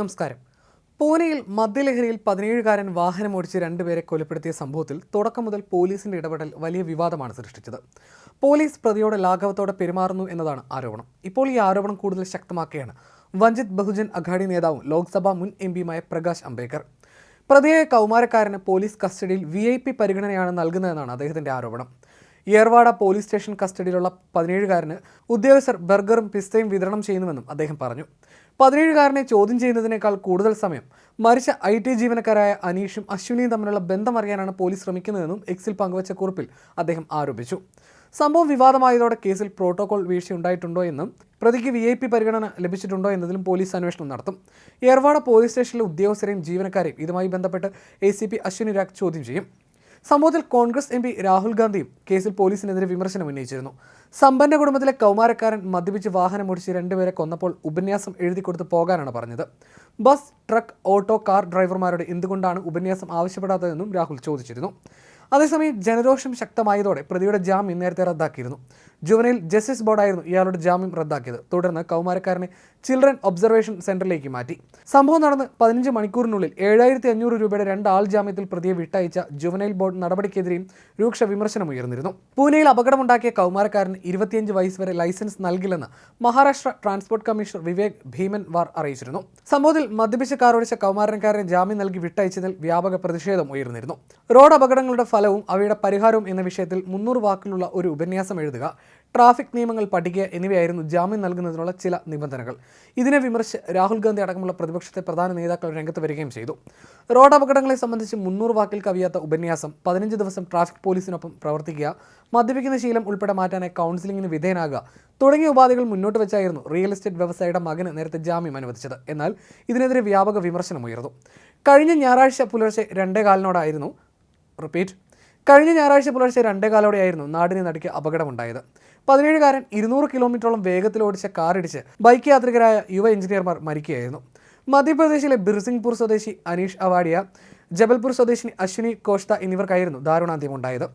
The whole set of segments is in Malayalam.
നമസ്കാരം. പൂനെയിൽ മദ്യലഹരിയിൽ പതിനേഴുകാരൻ വാഹനമോടിച്ച് രണ്ടുപേരെ കൊലപ്പെടുത്തിയ സംഭവത്തിൽ തുടക്കം മുതൽ പോലീസിന്റെ ഇടപെടൽ വലിയ വിവാദമാണ് സൃഷ്ടിച്ചത്. പോലീസ് പ്രതിയോട് ലാഘവത്തോടെ പെരുമാറുന്നു എന്നതാണ് ആരോപണം. ഇപ്പോൾ ഈ ആരോപണം കൂടുതൽ ശക്തമാക്കുകയാണ്. വഞ്ചിത് ബഹുജൻ അഘാഡി നേതാവും ലോക്സഭാ മുൻ എം പിയുമായ പ്രകാശ് അംബേദ്കർ. പ്രതിയായ കൗമാരക്കാരന് പോലീസ് കസ്റ്റഡിയിൽ വി ഐ പി പരിഗണനയാണ് നൽകുന്നതെന്നാണ് അദ്ദേഹത്തിന്റെ ആരോപണം. ഏർവാട പോലീസ് സ്റ്റേഷൻ കസ്റ്റഡിയിലുള്ള പതിനേഴുകാരന് ഉദ്യോഗസ്ഥർ ബർഗറും പിസ്തയും വിതരണം ചെയ്യുന്നുവെന്നും അദ്ദേഹം പറഞ്ഞു. പതിനേഴുകാരനെ ചോദ്യം ചെയ്യുന്നതിനേക്കാൾ കൂടുതൽ സമയം മരിച്ച ഐ ടി ജീവനക്കാരായ അനീഷും അശ്വിനിയും തമ്മിലുള്ള ബന്ധം അറിയാനാണ് പോലീസ് ശ്രമിക്കുന്നതെന്നും എക്സിൽ പങ്കുവച്ച കുറിപ്പിൽ അദ്ദേഹം ആരോപിച്ചു. സംഭവം വിവാദമായതോടെ കേസിൽ പ്രോട്ടോകോൾ വീഴ്ചയുണ്ടായിട്ടുണ്ടോ എന്നും പ്രതിക്ക് വി ഐ പി പരിഗണന ലഭിച്ചിട്ടുണ്ടോ എന്നതിലും പോലീസ് അന്വേഷണം നടത്തും. ഏർവാട പോലീസ് സ്റ്റേഷനിലെ ഉദ്യോഗസ്ഥരെയും ജീവനക്കാരെയും ഇതുമായി ബന്ധപ്പെട്ട് A C P Ashwini Rag ചോദ്യം ചെയ്യും. സംഭവത്തിൽ കോൺഗ്രസ് എം പി രാഹുൽ ഗാന്ധിയും കേസിൽ പോലീസിനെതിരെ വിമർശനം ഉന്നയിച്ചിരുന്നു. സമ്പന്ന കുടുംബത്തിലെ കൗമാരക്കാരൻ മദ്യപിച്ച് വാഹനം വാഹനമോടിച്ച് രണ്ടുപേരെ കൊന്നപ്പോൾ ഉപന്യാസം എഴുതി കൊടുത്ത് പോകാനാണ് പറഞ്ഞത്. ബസ് ട്രക്ക് ഓട്ടോ കാർ ഡ്രൈവർമാരോട് എന്തുകൊണ്ടാണ് ഉപന്യാസം ആവശ്യപ്പെടാത്തതെന്നും രാഹുൽ ചോദിച്ചിരുന്നു. അതേസമയം ജനരോഷം ശക്തമായതോടെ പ്രതിയുടെ ജാമ്യം നേരത്തെ റദ്ദാക്കിയിരുന്നു. ജുവനൈൽ ജസ്റ്റിസ് ബോർഡായിരുന്നു ഇയാളുടെ ജാമ്യം റദ്ദാക്കിയത്. തുടർന്ന് കൗമാരക്കാരനെ ചിൽഡ്രൻ ഒബ്സർവേഷൻ സെന്ററിലേക്ക് മാറ്റി. സംഭവം നടന്ന് പതിനഞ്ച് മണിക്കൂറിനുള്ളിൽ ഏഴായിരത്തി അഞ്ഞൂറ് രൂപയുടെ രണ്ട് ആൾ ജാമ്യത്തിൽ പ്രതിയെ വിട്ടയച്ച ജുവനൈൽ ബോർഡ് നടപടിക്കെതിരെയും രൂക്ഷ വിമർശനം ഉയർന്നിരുന്നു. പൂനെയിൽ അപകടമുണ്ടാക്കിയ കൗമാരക്കാരന് ഇരുപത്തിയഞ്ച് വയസ്സ് വരെ ലൈസൻസ് നൽകില്ലെന്ന് Maharashtra transport commissioner Vivek Bhimanwar അറിയിച്ചിരുന്നു. സംഭവത്തിൽ മദ്യപിച്ച കാറോടിച്ച കൗമാരക്കാരന് ജാമ്യം നൽകി വിട്ടയച്ചതിൽ വ്യാപക പ്രതിഷേധം ഉയർന്നിരുന്നു. റോഡ് അപകടങ്ങളുടെ ഫലവും അവയുടെ പരിഹാരവും എന്ന വിഷയത്തിൽ മുന്നൂറ് വാക്കിലുള്ള ഒരു ഉപന്യാസം എഴുതുക. ട്രാഫിക് നിയമങ്ങൾ പഠിക്കുക എന്നിവയായിരുന്നു ജാമ്യം നൽകുന്നതിനുള്ള ചില നിബന്ധനകൾ. ഇതിനെ വിമർശിച്ച് രാഹുൽ ഗാന്ധി അടക്കമുള്ള പ്രതിപക്ഷത്തെ പ്രധാന നേതാക്കൾ രംഗത്ത് വരികയും ചെയ്തു. റോഡ് അപകടങ്ങളെ സംബന്ധിച്ച് മുന്നൂറ് വാക്കിൽ കവിയാത്ത ഉപന്യാസം പതിനഞ്ച് ദിവസം ട്രാഫിക് പോലീസിനൊപ്പം പ്രവർത്തിക്കുക മദ്യപിക്കുന്ന ശീലം ഉൾപ്പെടെ മാറ്റാനായി കൗൺസിലിംഗിന് വിധേയനാകുക തുടങ്ങിയ ഉപാധികൾ മുന്നോട്ട് വെച്ചായിരുന്നു റിയൽ എസ്റ്റേറ്റ് വ്യവസായിയുടെ മകന് നേരത്തെ ജാമ്യം അനുവദിച്ചത്. എന്നാൽ ഇതിനെതിരെ വ്യാപക വിമർശനമുയർന്നു. കഴിഞ്ഞ ഞായറാഴ്ച പുലർച്ചെ രണ്ടേ കാലിനോടായിരുന്നു റിപ്പീറ്റ് കഴിഞ്ഞ ഞായറാഴ്ച പുലർച്ചെ രണ്ടേ കാലോടെയായിരുന്നു നാടിനെ നടുക്കിയ അപകടമുണ്ടായത്. പതിനേഴുകാരൻ ഇരുന്നൂറ് കിലോമീറ്ററോളം വേഗത്തിൽ ഓടിച്ച കാറിടിച്ച് ബൈക്ക് യാത്രികരായ യുവ എഞ്ചിനീയർമാർ മരിക്കുകയായിരുന്നു. മധ്യപ്രദേശിലെ ബിർസിംഗ്പൂർ സ്വദേശി അനീഷ് അവാഡിയ ജബൽപൂർ സ്വദേശിനി അശ്വിനി കോഷ്ത എന്നിവർക്കായിരുന്നു ദാരുണാന്ത്യം ഉണ്ടായത്.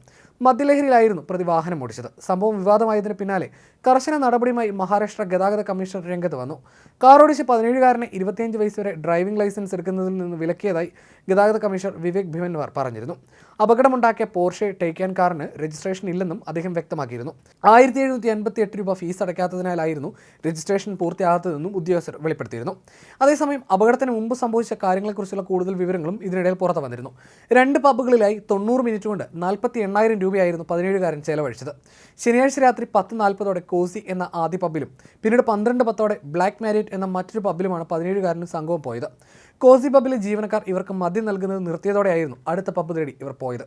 മദ്യലഹരിയിലായിരുന്നു പ്രതി വാഹനം ഓടിച്ചത്. സംഭവം വിവാദമായതിന് പിന്നാലെ കർശന നടപടിയുമായി മഹാരാഷ്ട്ര ഗതാഗത കമ്മീഷണർ രംഗത്ത് വന്നു. കാർ ഓടിച്ച് പതിനേഴുകാരനെ ഇരുപത്തിയഞ്ച് വയസ്സ് വരെ ഡ്രൈവിംഗ് ലൈസൻസ് എടുക്കുന്നതിൽ നിന്ന് വിലക്കിയതായി ഗതാഗത കമ്മീഷണർ വിവേക് ഭിമൻവാർ പറഞ്ഞിരുന്നു. അപകടമുണ്ടാക്കിയ പോർഷെ ടേക്കാൻ കാറിന് രജിസ്ട്രേഷൻ ഇല്ലെന്നും അദ്ദേഹം വ്യക്തമാക്കിയിരുന്നു. ആയിരത്തി എഴുന്നൂറ്റി എൺപത്തി എട്ട് രൂപ ഫീസ് അടയ്ക്കാത്തതിനാലായിരുന്നു രജിസ്ട്രേഷൻ പൂർത്തിയാകാത്തതെന്നും ഉദ്യോഗസ്ഥർ വെളിപ്പെടുത്തിയിരുന്നു. അതേസമയം അപകടത്തിന് മുമ്പ് സംഭവിച്ച കാര്യങ്ങളെക്കുറിച്ചുള്ള കൂടുതൽ വിവരങ്ങളും ഇതിനിടയിൽ പുറത്തു വന്നിരുന്നു രണ്ട് പബ്ബുകളിലായി തൊണ്ണൂറ് മിനിറ്റ് കൊണ്ട് നാൽപ്പത്തി എണ്ണായിരം രൂപയായിരുന്നു പതിനേഴുകാരൻ ചെലവഴിച്ചത്. ശനിയാഴ്ച രാത്രി പത്ത് നാൽപ്പതോടെ കോസി എന്ന ആദ്യ പബ്ബിലും പിന്നീട് പന്ത്രണ്ട് പത്തോടെ ബ്ലാക്ക് മാരിറ്റ് എന്ന മറ്റൊരു പബ്ബിലുമാണ് പതിനേഴുകാരനും സംഘവും പോയത്. കോസി പബ്ബിലെ ജീവനക്കാർ ഇവർക്ക് മദ്യം നൽകുന്നത് നിർത്തിയതോടെയായിരുന്നു അടുത്ത പബ്ബ് തേടി ഇവർ പോയത്.